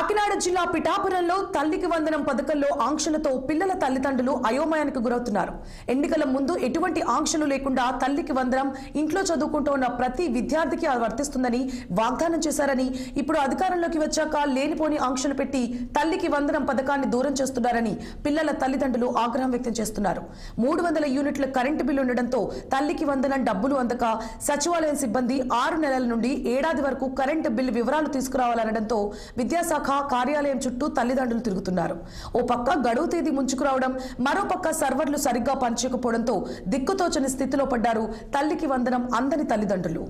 కాకినాడ జిల్లా పిఠాపురంలో తల్లికి వందనం పథకంలో ఆంక్షలతో పిల్లల తల్లిదండ్రులు అయోమయానికి గురవుతున్నారు. ఎన్నికల ముందు ఎటువంటి ఆంక్షలు లేకుండా తల్లికి వందనం ఇంట్లో చదువుకుంటూ ప్రతి విద్యార్థికి అది వర్తిస్తుందని వాగ్దానం చేశారని ఇప్పుడు అధికారంలోకి వచ్చాక లేనిపోని ఆంక్షలు పెట్టి తల్లికి వందనం పథకాన్ని దూరం చేస్తున్నారని పిల్లల తల్లిదండ్రులు ఆగ్రహం వ్యక్తం చేస్తున్నారు. మూడు వందల యూనిట్ల కరెంటు బిల్లు ఉండడంతో తల్లికి వందనం డబ్బులు అందక సచివాలయం సిబ్బంది ఆరు నెలల నుండి ఏడాది వరకు కరెంటు బిల్లు వివరాలు తీసుకురావాలనడంతో విద్యాశాఖ కార్యాలయం చుట్టూ తల్లిదండ్రులు తిరుగుతున్నారు. ఓ పక్క గడువు తేదీ ముంచుకురావడం మరో పక్క సర్వర్లు సరిగ్గా పనిచేయకపోవడంతో దిక్కుతోచని స్థితిలో పడ్డారు తల్లికి వందనం అందని తల్లిదండ్రులు.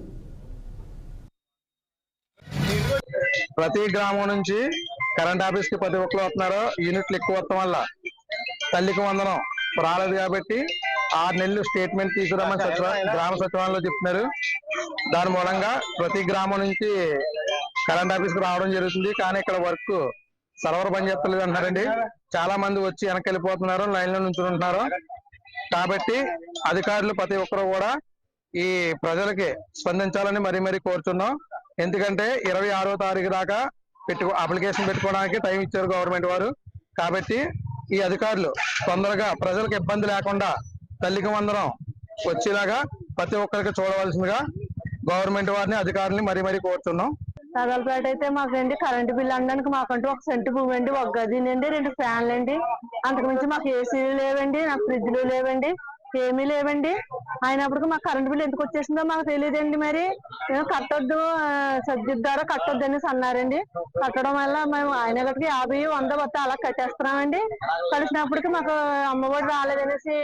ప్రతి గ్రామం నుంచి కరెంట్ ఆఫీస్కి ప్రతి ఒక్కరు వస్తున్నారు. యూనిట్లు ఎక్కువ వస్తాం వల్ల తల్లికి వందనం రాలేదు కాబట్టి ఆరు నెలలు స్టేట్మెంట్ తీసుకురామని గ్రామ సచివాలయంలో చెప్తున్నారు. దాని మూలంగా ప్రతి గ్రామం నుంచి కరెంట్ ఆఫీస్కి రావడం జరుగుతుంది. కానీ ఇక్కడ వర్క్ సర్వర్ పని చేస్తలేదు అంటున్నారండి. చాలా మంది వచ్చి వెనక్కి వెళ్ళిపోతున్నారు లైన్లో నుంచి ఉంటున్నారు. కాబట్టి అధికారులు ప్రతి ఒక్కరు కూడా ఈ ప్రజలకి స్పందించాలని మరీ మరీ కోరుతున్నాం ఎందుకంటే ఇరవై ఆరో తారీఖు దాకా పెట్టుకో అప్లికేషన్ పెట్టుకోవడానికి టైం ఇచ్చారు గవర్నమెంట్ వారు. కాబట్టి ఈ అధికారులు తొందరగా ప్రజలకు ఇబ్బంది లేకుండా తల్లికి వందనం వచ్చేలాగా ప్రతి ఒక్కరికి చూడవలసిందిగా గవర్నమెంట్ వారిని అధికారులని మరీ మరీ కోరుతున్నాం నగలపేట అయితే మాకండి కరెంటు బిల్ అనడానికి మాకంటూ ఒక సెంటు భూమి అండి ఒక గది అండి రెండు ఫ్యాన్లు అండి. అంతకుమించి మాకు ఏసీలు లేవండి నాకు ఫ్రిడ్జ్లు లేవండి ఏమీ లేవండి. అయినప్పటికీ మాకు కరెంటు బిల్ ఎందుకు వచ్చేసిందో మాకు తెలియదండి మరి. మేము కట్టొద్దు సబ్జెక్ట్ ద్వారా కట్టొద్దు అనేసి అన్నారండి. కట్టడం వల్ల మేము ఆయన గట్టికి యాభై వంద వస్తే అలా కట్టేస్తున్నామండి. కలిసినప్పటికీ మాకు అమ్మఒడి రాలేదనేసి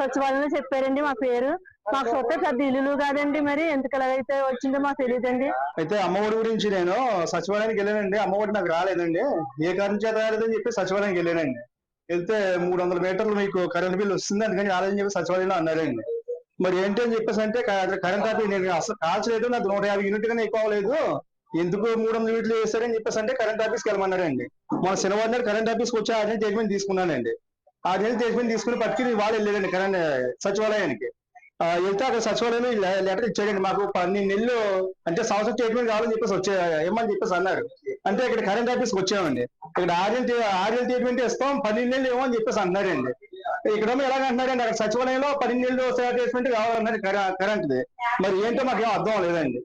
సచివాలయంలో చెప్పారండి మా పేరు. మాకు చూస్తే పెద్ద ఇల్లు కాదండి మరి. ఎందుకు ఎలాగైతే వచ్చిందో మాకు తెలియదండి. అయితే అమ్మఒడి గురించి నేను సచివాలయానికి వెళ్ళానండి. అమ్మఒడి నాకు రాలేదండి. ఏ కారణం చేత రాలేదని చెప్పి సచివాలయానికి వెళ్ళానండి. వెళ్తే మూడు వందల మీటర్లు మీకు కరెంట్ బిల్ వస్తుంది అందుకని రాలేదని చెప్పి సచివాలయంలో అన్నారండి. మరి ఏంటి అని చెప్పేసి అంటే కరెంట్ ఆఫీస్ నేను అసలు కాల్చలేదు. నాకు నూట యాభై యూనిట్ గానే ఎక్కువ అవ్వలేదు. ఎందుకు మూడు వందల యూనిట్లు వేస్తారని చెప్పేసి అంటే కరెంట్ ఆఫీస్కి వెళ్ళమన్నారండి. మన శనివారం కరెంట్ ఆఫీస్కి వచ్చి ఆర్డినరీ స్టేట్మెంట్ తీసుకున్నానండి. ఆర్డినరీ స్టేట్మెంట్ తీసుకుని పట్టుకుని వాళ్ళు వెళ్ళారండి కరెంట్ సచివాలయానికి. వెళ్తే అక్కడ సచివాలయంలో లెటర్ ఇచ్చాడండి మాకు పన్నెండు నెలలు అంటే సంవత్సరం స్టేట్మెంట్ కావాలని చెప్పేసి వచ్చే ఏమని చెప్పేసి అన్నారు. అంటే ఇక్కడ కరెంట్ ఆఫీస్ వచ్చామండి. ఇక్కడ ఆర్ఎల్ ఆర్ఎల్ స్టేట్మెంట్ ఇస్తాం పన్నెండు నెలలు ఏమో అని చెప్పేసి అన్నారండి ఇక్కడ ఎలాగ అంటున్నారండి అక్కడ సచివాలయంలో పన్నెండు నెలలు స్టేట్మెంట్ కావాలన్నారు కరెంట్ది. మరి ఏంటో మాకు ఏం అర్థం లేదండి